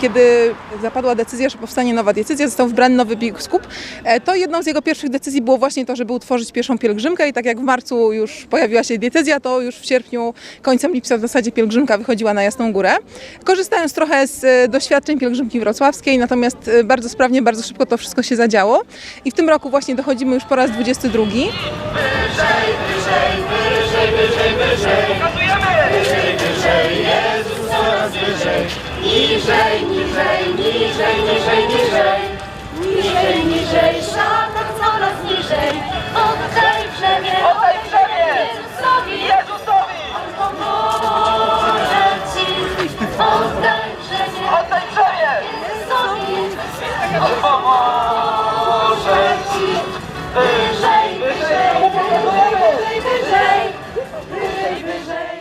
kiedy zapadła decyzja, że powstanie nowa diecezja, został wybrany nowy biskup, e, to jedną z jego pierwszych decyzji było właśnie to, żeby utworzyć pierwszą pielgrzymkę i tak jak w marcu już pojawiła się diecezja, to już w sierpniu, końcem lipca w zasadzie pielgrzymka wychodziła na Jasną Górę. Korzystając trochę z e, doświadczeń pielgrzymki wrocławskiej, natomiast e, bardzo sprawnie, bardzo szybko to wszystko się zadziało i w tym roku właśnie dochodzimy już po raz 22. Niżej, niżej, niżej, niżej, niżej. Niżej, niżej, szatan coraz niżej. Oddaj brzemię, oddaj brzemię Jezusowi. Jezusowi! Pomoże Ci. Oddaj brzemię, Oddaj brzemię! Jezusowi. Pomoże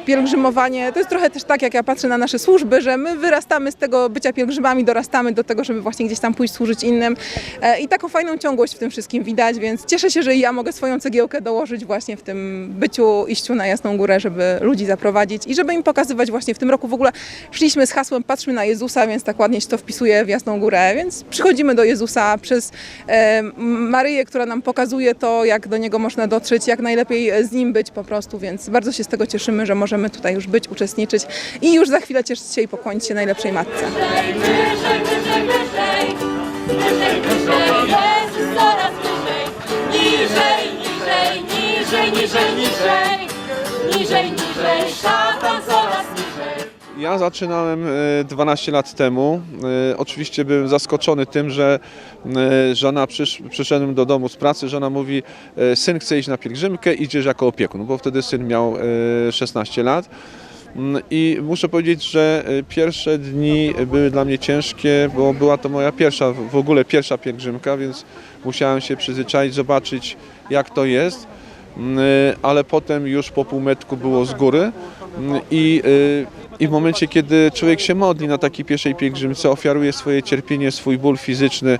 pielgrzymowanie. To jest trochę też tak, jak ja patrzę na nasze służby, że my wyrastamy z tego bycia pielgrzymami, dorastamy do tego, żeby właśnie gdzieś tam pójść służyć innym. E, i taką fajną ciągłość w tym wszystkim widać, więc cieszę się, że ja mogę swoją cegiełkę dołożyć właśnie w tym byciu, iściu na Jasną Górę, żeby ludzi zaprowadzić i żeby im pokazywać właśnie w tym roku w ogóle. Szliśmy z hasłem patrzmy na Jezusa, więc tak ładnie się to wpisuje w Jasną Górę, więc przychodzimy do Jezusa przez e, Maryję, która nam pokazuje to, jak do Niego można dotrzeć, jak najlepiej z Nim być po prostu, więc bardzo się z tego cieszymy, że możemy tutaj już być, uczestniczyć i już za chwilę cieszyć się i pokłonić się najlepszej Matce. Niżej, niżej, niżej, niżej, niżej, niżej, niżej, niżej. Ja zaczynałem e, 12 lat temu. E, Oczywiście byłem zaskoczony tym, że e, żona przysz, przyszedłem do domu z pracy, żona mówi, e, syn chce iść na pielgrzymkę, idziesz jako opiekun, bo wtedy syn miał e, 16 lat. Mm, I muszę powiedzieć, że e, pierwsze dni były dla mnie ciężkie, bo była to moja pierwsza, w ogóle pierwsza pielgrzymka, więc musiałem się przyzwyczaić, zobaczyć jak to jest. Mm, ale potem już po półmetku było z góry Mm, i, i w momencie, kiedy człowiek się modli na takiej pierwszej pielgrzymce, ofiaruje swoje cierpienie, swój ból fizyczny y,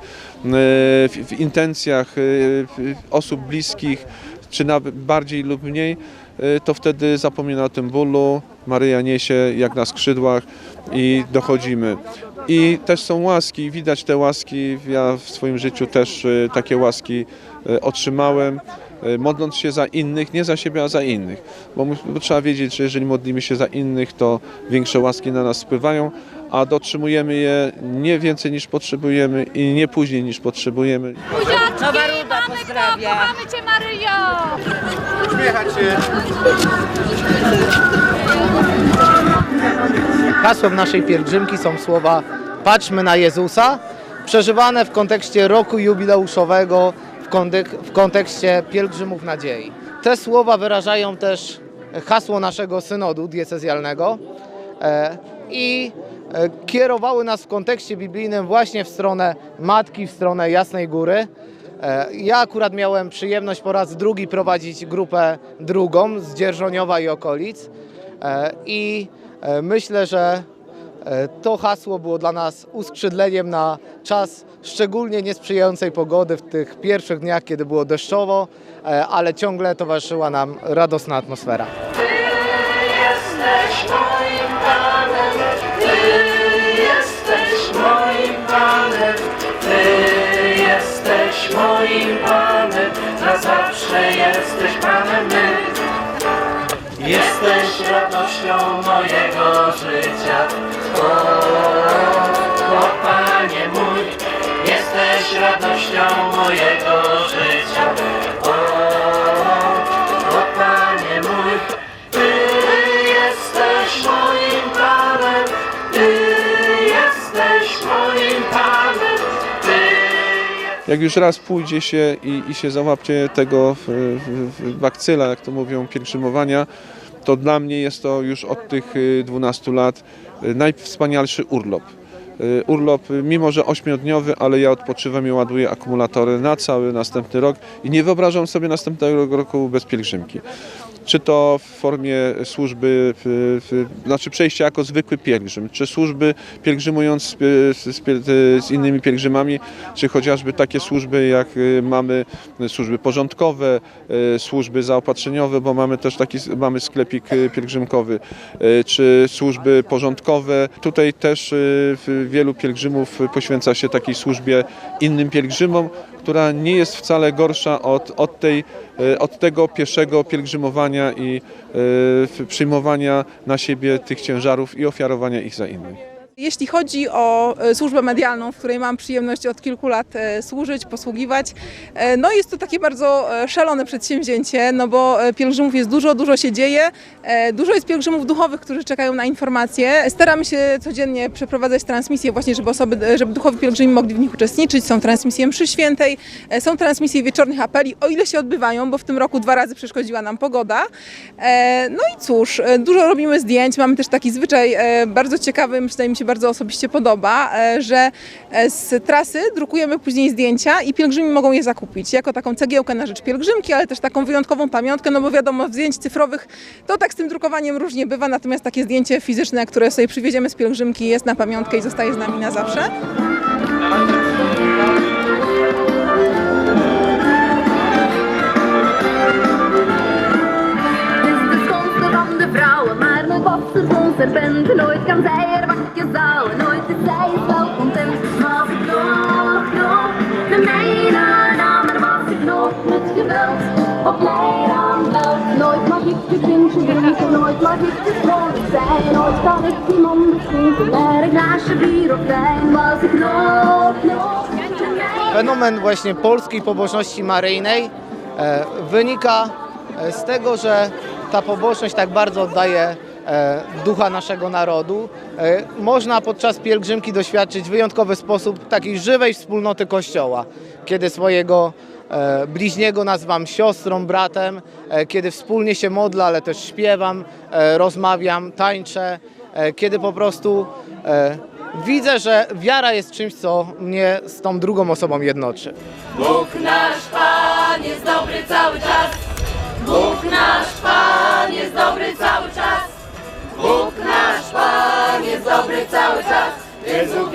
w, intencjach y, osób bliskich, czy nawet bardziej lub mniej, y, to wtedy zapomina o tym bólu, Maryja niesie jak na skrzydłach i dochodzimy. I też są łaski, widać te łaski, ja w swoim życiu też takie łaski otrzymałem, modląc się za innych, nie za siebie, a za innych. Bo, bo trzeba wiedzieć, że jeżeli modlimy się za innych, to większe łaski na nas spływają, a dotrzymujemy je nie więcej niż potrzebujemy i nie później niż potrzebujemy. Buziaczki, mamy go, kochamy Cię Maryjo! Hasłem naszej pielgrzymki są słowa Patrzmy na Jezusa, przeżywane w kontekście roku jubileuszowego, w, kontek- w kontekście pielgrzymów nadziei. Te słowa wyrażają też hasło naszego synodu diecezjalnego e, i e, kierowały nas w kontekście biblijnym właśnie w stronę Matki, w stronę Jasnej Góry. E, Ja akurat miałem przyjemność po raz drugi prowadzić grupę drugą z Dzierżoniowa i okolic i myślę, że to hasło było dla nas uskrzydleniem na czas szczególnie niesprzyjającej pogody w tych pierwszych dniach, kiedy było deszczowo, e, ale ciągle towarzyszyła nam radosna atmosfera. Jesteś moim Panem, Ty jesteś moim Panem, Ty jesteś moim Panem, na zawsze jesteś Panem. Jesteś radością mojego życia, Jak już raz pójdzie się i, i się załapie tego bakcyla, jak to mówią, pielgrzymowania, to dla mnie jest to już od tych y, 12 lat y, najwspanialszy urlop. Y, Urlop, y, mimo że ośmiodniowy, ale ja odpoczywam i ładuję akumulatory na cały następny rok i nie wyobrażam sobie następnego roku bez pielgrzymki. Czy to w formie służby, znaczy przejścia jako zwykły pielgrzym, czy służby pielgrzymując z, z, z, piel- z innymi pielgrzymami, czy chociażby takie służby jak y, mamy służby porządkowe, służby zaopatrzeniowe, bo mamy też taki mamy sklepik pielgrzymkowy, czy służby porządkowe. Tutaj też wielu pielgrzymów poświęca się takiej służbie innym pielgrzymom, która nie jest wcale gorsza od, od, tej, y, od tego pieszego pielgrzymowania i w- przyjmowania na siebie tych ciężarów i ofiarowania ich za innych. Jeśli chodzi o e, służbę medialną, w której mam przyjemność od kilku lat e, służyć, posługiwać, e, no jest to takie bardzo szalone przedsięwzięcie, no bo pielgrzymów jest dużo, dużo się dzieje, dużo jest pielgrzymów duchowych, którzy czekają na informacje. Staramy się codziennie przeprowadzać transmisje właśnie, żeby osoby, żeby duchowi pielgrzymi mogli w nich uczestniczyć. Są transmisje mszy świętej, są transmisje wieczornych apeli, o ile się odbywają, bo w tym roku dwa razy przeszkodziła nam pogoda. No i cóż, dużo robimy zdjęć, mamy też taki zwyczaj bardzo ciekawy, myślę, mi się bardzo osobiście podoba, e, że e, z trasy drukujemy później zdjęcia i pielgrzymi mogą je zakupić jako taką cegiełkę na rzecz pielgrzymki, ale też taką wyjątkową pamiątkę, no bo wiadomo, zdjęć cyfrowych to tak z tym drukowaniem różnie bywa, natomiast takie zdjęcie fizyczne, które sobie przywieziemy z pielgrzymki jest na pamiątkę i zostaje z nami na zawsze. Er serpent. Nooit kan zij er wakje of wijn. Was Fenomen właśnie polskiej pobożności maryjnej e, wynika e, z tego, że ta pobożność tak bardzo oddaje e, ducha naszego narodu. E, można podczas pielgrzymki doświadczyć w wyjątkowy sposób takiej żywej wspólnoty Kościoła, kiedy swojego bliźniego nazywam siostrą, bratem, e, kiedy wspólnie się modlę, ale też śpiewam, e, rozmawiam, tańczę, e, kiedy po prostu e, widzę, że wiara jest czymś, co mnie z tą drugą osobą jednoczy. Bóg nasz Pan jest dobry cały czas. Bóg nasz Pan jest dobry cały czas. Bóg nasz Pan jest dobry cały czas. Jezu